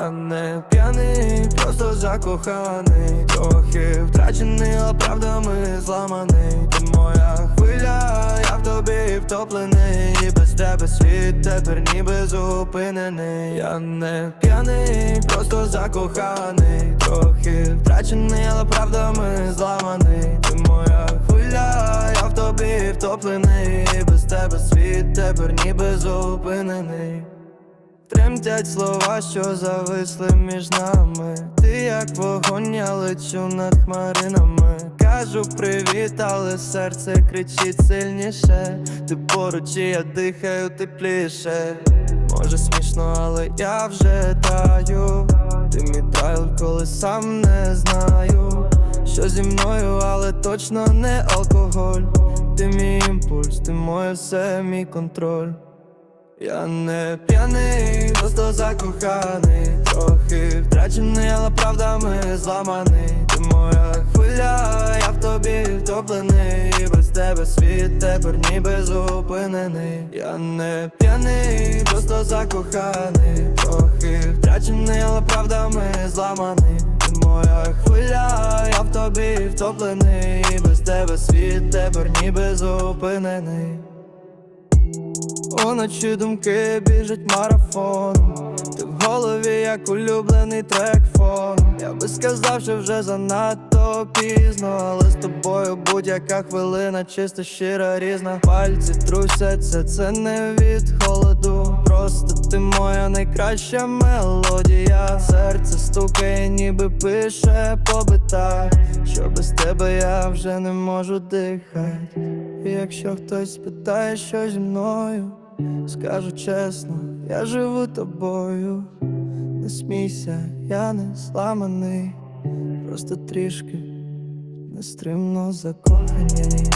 Я не п'яний, просто закоханий, трохи втрачений, а правдами зламаний. Ти моя хвиля, я в тобі втоплений, І без тебе світ тепер ніби зупинений. Я не п'яний, просто закоханий, трохи втрачений, але правдами зламаний. Ти моя хвиля, я в тобі втоплений. Тебе світ тепер ніби зупинений. Тремтять слова, що зависли між нами. Ти як вогонь, я лечу над хмаринами. Кажу привіт, але серце кричить сильніше. Ти поруч, і я дихаю тепліше. Може смішно, але я вже таю. Ти мій трайл, коли сам не знаю. Що зі мною, але точно не алкоголь. Ти мій імпульс, ти моє все, мій контроль. Я не п'яний, просто закоханий, трохи втрачений, але правдами зламаний. Ти моя хвиля, я в тобі втоплений. Тебе світ тепер ніби зупинений. Я не п'яний, просто закоханий, трохи втрачений, але правдами зламаний. Ти моя хвиля, я в тобі втоплений. І без тебе світ тепер ніби зупинений. Уночі думки біжать марафоном Ти в голові як улюблений трек фон Я би сказав, що вже занадто пізно Але з тобою будь-яка хвилина чиста, щира, різна. Пальці трусяться, це не від холоду. Просто ти моя найкраща мелодія. Серце стукає, ніби пише по битах Що без тебе я вже не можу дихати І якщо хтось питає, що зі мною Скажу чесно, я живу тобою. Не смійся, я не зламаний, просто трішки нестримно закоханий.